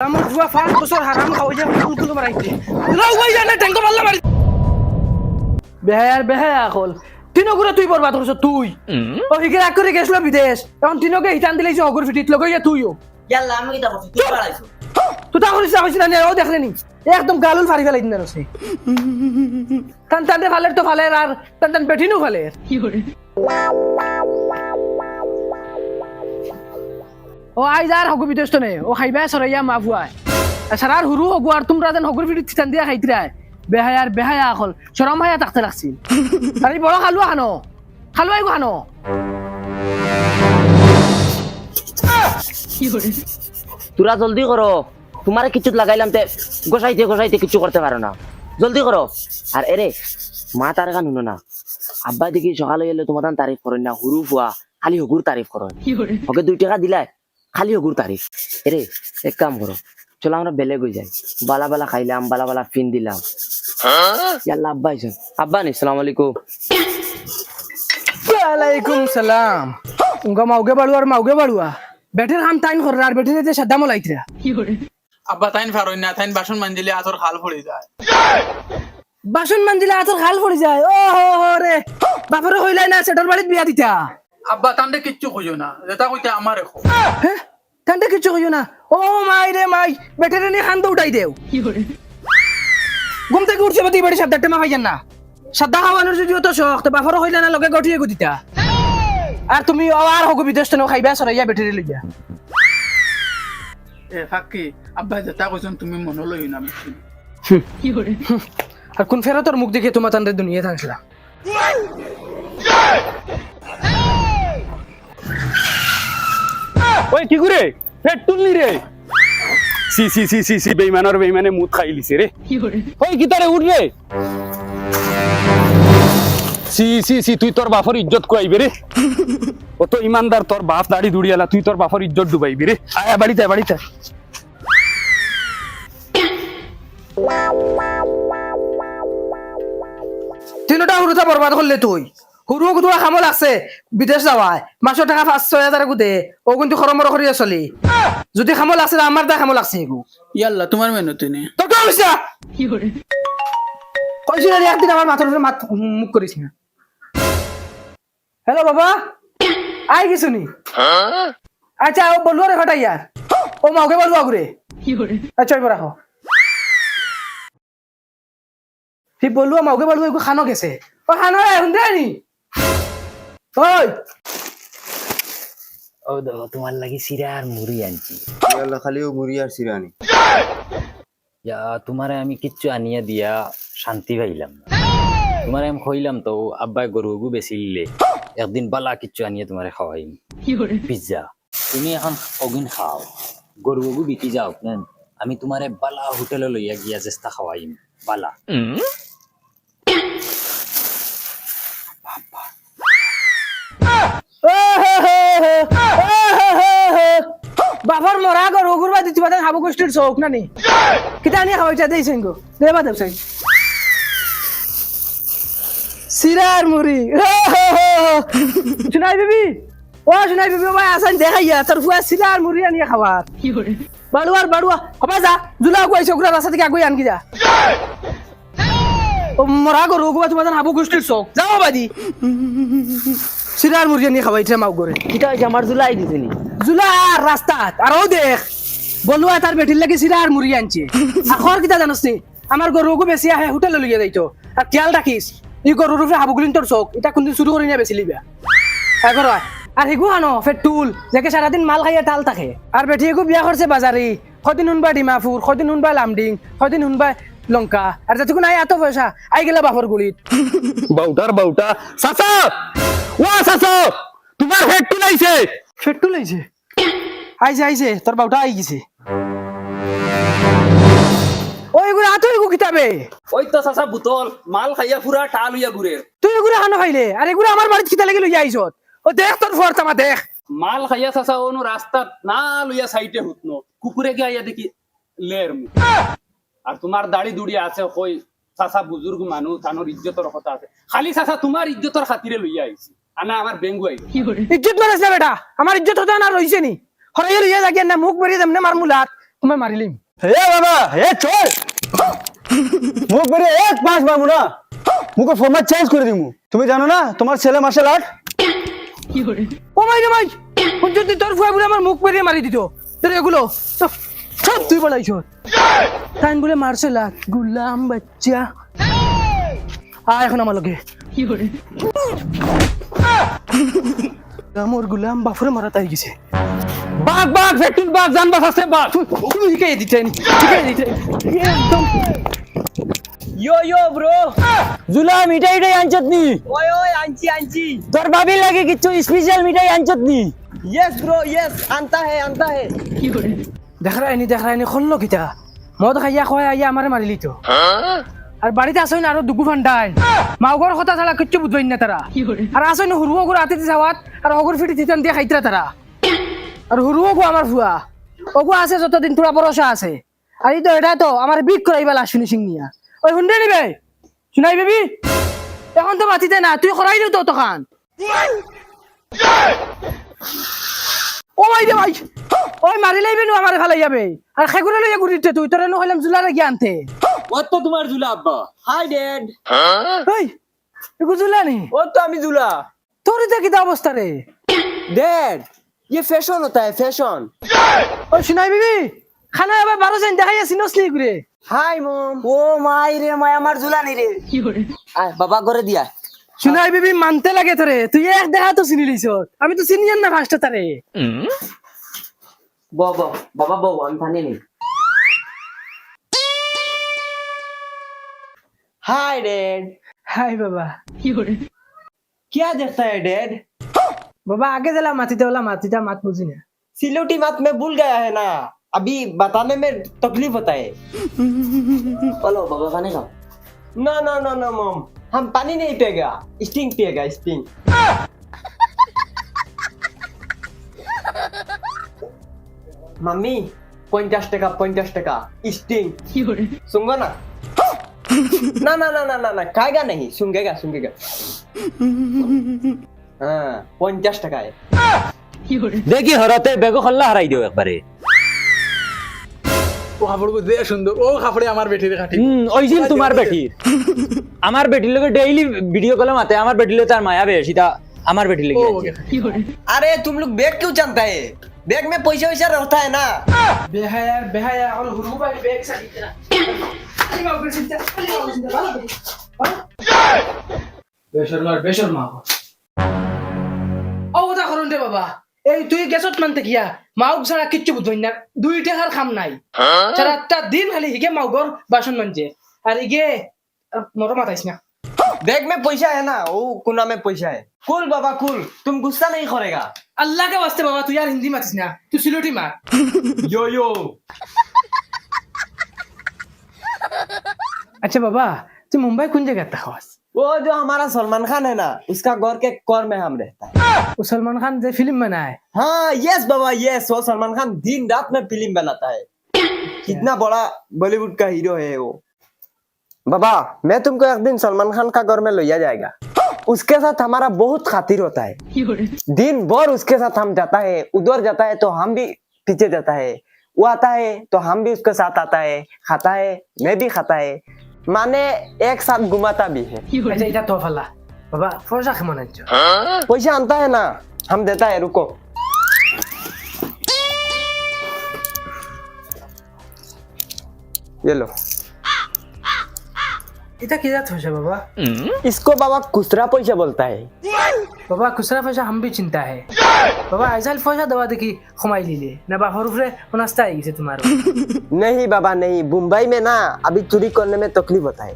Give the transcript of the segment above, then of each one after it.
আমার বুয়া পাঁচ বছর হারাম খাওয়া যায় কুলকুলো মারাইছে লাউ ভাই জানে ট্যাঙ্ক মারলা মারি বেহায়ার বেহায়া কল তিনগুলো তুই বরবাদ করছ তুই। ও হিকে রাগ করে গেছিল বিদেশ। এখন তিনকে হিটান দিলেছি অগর ফিটিত লগে ইয়া তুইও। ইয়াল্লা আমি কিটা করছি তুই পালাইছো তুই তা করিস কইছিস না ও দেখলে নি একদম গালুল ফারি ফেলাই দিন আছে। টান টানতে ফালের তো ফালের আর টান টান পেঠিনও ফালের ও আই যার হগু বিদেশ তো নে ও খাইবা সরাইয়া মা ফুয়ায় সারার হুরু হগু আর তোমরা যেন হগুর ফিটি ঠিকান দিয়া খাইতিরায় বেহায়ার বেহায়া আকল সরম হায়া তাকতে লাগছিল। আর বড় খালুয়া খানো। খালুয়াই গো খানো। তোরা জলদি করো তোমারে কিছু লাগাইলাম তে গোসাইতে গোসাইতে কিছু করতে পারো না। জলদি করো আর এরে মা তার গান শুনো না। আব্বা দেখি সকালে গেলে তোমার তারিফ করেন না। হুরু ফুয়া খালি হগুর তারিফ করো ওকে দুই টাকা দিলাই। খালি হগুর তারিফ এরে এক কাম করো চলো আমরা বেলেগ হয়ে যাই বালা বালা খাইলাম বালা বালা ফিন দিলাম ইয়াল্লা আব্বা আইসন আব্বা নি সালাম আলাইকুম। ওয়ালাইকুম সালাম উনকা মাউগে বাড়ুয়া আর মাউগে বাড়ুয়া বেটের টাইম করে আর বেটের যে সাদা মলাইতরা আব্বা তাইন ফারই না তাইন বাসন মানজিলে আতর খাল পড়ে যায়। বাসন মানজিলে আতর খাল পড়ে যায়। ও হো হো রে বাপরে হইলাই না সেটার বাড়িত বিয়া দিতা। আব্বা তান্ডে কিচ্ছু খুঁজো না। যেটা কইতে আমার রেখো হ্যাঁ তান্তে কিছু কইও না? ও মাই রে মাই বেটের নিয়ে খান উঠাই দেও। ঘুম থেকে উঠছে বাতি বাড়ি সাদ্দার টেমা খাইছেন না। সাদ্দা খাওয়ানোর যদি অত শখ তো হইলে না লগে গঠিয়ে গুদিতা আর তুমি আর হগু বিদেশ তেন খাইবা সরাইয়া বেটেরি লইয়া। এ ফাঁকি আব্বা যেটা কইছেন তুমি মনে লই না আর কোন ফেরতর মুখ দেখে তোমার তান্দের দুনিয়া থাকলা? ওই কি করে? পেট তুললি রে। সি সি সি সি সি বেইমানের বেইমানে মুত খাই লিছে রে। ওই কি তারে উঠ রে? সি সি সি তুই তোর বাপর ইজ্জত কুয়াইবে রে। ও তো ইমানদার তোর বাপ দাড়ি দুড়িয়ালা তুই তোর বাপর ইজ্জত ডুবাইবি রে। আয় বাড়িতে বাড়িতে। তিনটা হুরুতা বরবাদ করলে তুই। হুরু গুদুয়া খামল আছে। বিদেশ যাওয়ায় মাসের টাকা পাঁচ ছয় হাজার গুদে ও কিন্তু খরমর করিয়া চলি যদি খামল আছে আমার দা খামল আছে এগু ইয়াল্লা তোমার মেনু তিনি। তোর কেমন হইছে কইছিল একদিন আমার মাথার উপরে মাথ মুখ করিস না। হ্যালো বাবা। আই গেছো নি আচ্ছা ও বলব রে ফাটাই ইয়ার ও মাওকে বলব আগুরে আচ্ছা এবার রাখো ঠিক বলব মাওকে বলব এগু খানো গেছে ও খানো এখন দে নি? ওই! ও দেখো তোমার লাগি সিরা আর মুড়ি আনছি। আল্লাহ খালি ও মুড়ি আর সিরানি ইয়া তোমারে আমি কিচ্ছু আনিয়া দিয়া শান্তি পাইলাম তোমারে আমি কইলাম তো আব্বাই গরুগু বেশি লিলে একদিন বালা কিচ্ছু আনিয়া তোমারে খাওয়াইম। পিজ্জা। তুমি এখন অগিন খাও। গরুগু বিকি যাও আমি তোমারে বালা হোটেলে লইয়া গিয়া চেষ্টা খাওয়াইম বালা। বাবার মরা গর ওগুর বা দিতে পারেন হাবু গোষ্ঠীর চৌক না নি কিতা নিয়ে খাওয়াইছা দিয়েছেন গো দেবা দেব সাই সিরার মুড়ি শুনাই বিবি? ও শুনাই বিবি ভাই আসান দেখাইয়া তোর ফুয়া সিরার মুড়ি আনিয়ে খাবার বাড়ুয়ার বাড়ুয়া হবা যা জুলা আগুয়াইছে ওগুলা রাস্তা থেকে আগুই আনকি যা। ও মরা গরু ওগুবা তোমার হাবু গোষ্ঠীর চৌক। যাও বাদি। সিরার মুড়ি আনিয়ে খাওয়াইছে মাও করে কিটা হইছে আমার জুলাই দিছিনি জুলার রাস্তাত, আর ও দেখ, বলুয়া তার বেটির লাগে সিরা আর মুড়ি আনছে। আখর কিতা জানোস নি আমার বেশি আহে, হোটেলে লইয়া যাইতো। আর খেয়াল রাখিস ই গরুর উপরে হাবুগুলিন তোর চোখ এটা কোনদিন শুরু করে নিয়ে বেশি লিবা এগর আর হেগু আনো ফেটুল যাকে সারাদিন মাল খাইয়া তাল থাকে। আর বেটি এগু বিয়া করছে বাজারি কদিন শুনবা ডিমাপুর কদিন শুনবা লামডিং কদিন শুনবা লঙ্কা আর যাতে নাই এত পয়সা আই গেলে বাপর গুলিত। বাউটার বাউটা চাচা! ও চাচা! তোমার হেড তুলাইছে ফেটুল আইছে আইছে আইছে তোর বাউটা আই গেছে। ওই এগুলো আতো এগু কিতাবে ওই তো চাচা বুতল মাল খাইয়া পুরা টাল হইয়া ঘুরে তুই এগুলো খানো খাইলে আর এগুলো আমার বাড়িতে কিতা লাগি লইয়া আইছত ও দেখ তোর ফুয়ার তামা দেখ। মাল খাইয়া চাচা অনু রাস্তাত না লইয়া সাইডে হুতনো কুকুরে গিয়া ইয়া দেখি লের মুখ। আর তোমার দাড়ি দুড়ি আছে কই চাচা বুজুর্গ মানুষ তানোর ইজ্জতর কথা আছে। খালি চাচা তোমার ইজ্জতর খাতিরে লইয়া আইছি। আনা আমার বেঙ্গু আইছি ইজ্জত মারাস না বেটা আমার ইজ্জত হতে না রইছে নি। হরাইয়া লইয়া যাকি না মুখ বেরিয়ে দেমনে মার মুলাত তোমায় মারিলিম। এ বাবা এ চল। মুখ বেরিয়ে এক পাঁচ মারবো না। মুখে ফরম্যাট চেঞ্জ করে দিমু। তুমি জানো না তোমার ছেলে মার্শাল আর্ট ও রে যদি তোর ফুয়া বলে আমার মুখ বেরিয়ে মারি দিত তোর এগুলো সব তুই বলাইছ। তাই বলে মারছে লাগ গুলাম বাচ্চা। আ এখন আমার লগে। আমার গুলাম বাফরে মারা তাই গেছে। বাঘ বাঘ ফেটুল বাঘ জান বাস আছে বাঘ। তুমি শিখাই দিতেন শিখাই দিতেন একদম। Yo yo bro. জুলা মিঠাই মিঠাই আনছত নি? ওই ওই আনছি আনছি। তোর ভাবি লাগে কিছু স্পেশাল মিঠাই আনছত নি? ইয়েস ব্রো ইয়েস আনতা হে আনতা হে। দেখা রায়নি দেখা রায়নি খল্ল কিতা। মদ খাইয়া খোয়া আইয়া আমারে মারিলি তো। আর বাড়িতে আসই না আরও দুগু ফান্ডাই মাউগর কথা ছাড়া কিচ্ছু বুঝবেন না তারা আর আসই না হুরুও গুড় হাতে যাওয়াত আর অগুর ফিটি দিতেন দিয়ে খাইতরা তারা আর হুরুও গো আমার ফুয়া ওগু আছে যতদিন তোরা ভরসা আছে। আর এই তো এটা তো আমার বিক করাইবা লাশ ফিনিশিং নিয়া। ওই হুন্ডে নিবে শুনাই বেবি? এখন তো মাতিতে না তুই করাই দিও তো তখন। ও ভাই রে ভাই ওই মারি লাইবে নু আমার ভালো যাবে। আর খেগুনে লইয়া ঘুরিতে তুই তোরে নো হইলাম জুলারে জ্ঞানতে ও তো তোমার জুলা আব্বা হাই ড্যাড ওই এগু জুলা নি ও তো আমি জুলা তোর এটা কিতা অবস্থা রে डैड ये फैशन होता है फैशन ওই শুনাই বিবি খানা আবার বারো জন দেখাই আছি নসলি ঘুরে हाय मॉम ओ माई रे माय আমার জুলা নি রে আয় বাবা করে দিয়া শুনাই বিবি মানতে লাগে তোরে তুই এক দেখা তো চিনি লিছ আমি তো চিনি না ফার্স্ট তারে বাবা বাবা বউ আমি পানি নেই हाय डैड হাই বাবা क्या देखता है डैड বাবা আগে জেলা মাতিতে ওলা মাতিটা মাত বুঝি না सिलोटी बात में भूल गया है ना अभी बताने में तकलीफ होता है बोलो बाबा पानी खाओ ना ना ना ना मॉम हम पानी नहीं पिएगा स्टिंग पिएगा स्टिंग मम्मी পঞ্চাশ টাকা পঞ্চাশ টাকা স্টিং सुनगो ना ना ना ना ना ना ना खाएगा नहीं सुंगेगा सुंगेगा हाँ পঞ্চাশ টাকায় দেখি হরতে বেগো খল্লা হারাই দিও একবারে ও কাপড় দে সুন্দর ও কাপড়ে আমার বেটির কাটি হুম ওই যে তোমার বেটির আমার বেটির লগে ডেইলি ভিডিও কলে মাতে আমার বেটির লগে তার মায়া বেশি তা আমার বেটির ও লগে ওকে अरे तुम लोग बैग क्यों जानता है बैग में पैसा वैसा रहता है ना বেহায়া বেহায়া আর হুরু বাই বেগ সাকিতে না আরে বাবা চিন্তা আরে বাবা চিন্তা ভালো বেশরমার বেশরমা ও ওটা করুন রে বাবা এই তুই গেছত মানতে গিয়া মাউক ছাড়া কিচ্ছু বুঝবই না দুই টাকার খাম নাই সারাটা দিন খালি হিগে মাউগর বাসন মানছে আর ইগে মরো মাতাইস না बैग में पैसा है ना वो कुना में पैसा है। कुल बाबा कुल। तुम गुस्सा नहीं करेगा। अल्लाह के वास्ते बाबा तू यार हिंदी मत सुना। तू सिलोटी मार। यो यो। अच्छा बाबा तू मुंबई कौन जगह था खास वो जो हमारा सलमान खान है ना उसका गौर के कौर में हम रहता है। वो सलमान खान जो फ़िल्म बनाए। हाँ यस बाबा यस वो सलमान खान दिन रात में फ़िल्म बनाता है। कितना बड़ा बॉलीवुड का हीरो है वो। बाबा मैं तुमको एक दिन सलमान खान का घर में लिया जाएगा। उसके साथ हमारा बहुत खातिर होता है। दिन भर उसके साथ हम जाता है उधर जाता है तो हम भी पीछे जाता है। वो आता है तो हम भी उसके साथ आता है खाता है मैं भी खाता है। माने एक साथ घुमाता भी है। तो बाबा पैसा आता है ना हम देता है रुको। ये लो। এটা কি জাত হয়েছে বাবা इसको बाबा खुसरा पैसा बोलता है বাবা খুচরা পয়সা হাম भी চিন্তা है বাবা আইসাল পয়সা দেওয়া দেখি কমাই লিলে না বাপর উপরে নাস্তা আই গেছে তোমার नहीं बाबा नहीं मुंबई में ना अभी चोरी करने में तकलीफ होता है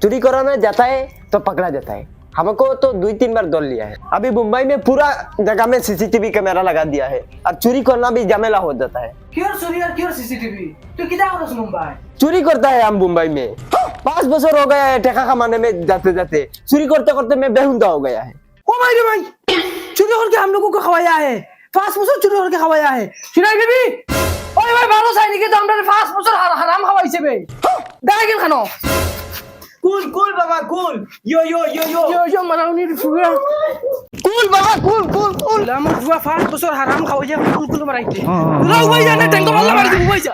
चोरी करने जाता है तो पकड़ा जाता है हमको तो दो तीन बार दौड़ लिया है। अभी मुंबई में पूरा जगह में सीसीटीवी कैमरा लगा दिया है और चोरी करना भी जमेला हो जाता है। क्यों चोरी और क्यों सीसीटीवी तो किधर मुंबई? चोरी करता है हम मुंबई में। पाँच बसर हो गया है ठेका कमाने में जाते जाते। चोरी करते करते मैं बेहुदा हो गया है। ओ भाई रे भाई चोरी करके हम लोगों को खवाया है। पाँच बसर चोरी करके खवाया है। सुनाई बेबी ओए भाई बारो साइड के तो हमरे पाँच बसर हराम खवाई से बे दागिन खानो। কুল কুল বাবা কুল। ইয়ো ইয়ো ইয়ো ইয়ো। ইয়ো ইয়ো মারাউনির ফুয়া। কুল বাবা কুল কুল কুল। আমার ফুয়া ফার্স্ট বছর হারাম খাওয়াইছে কুল কুল মারাইছে। লাউ ভাই জানে টেঙ্গো মারলা মারি দিব ভাইজা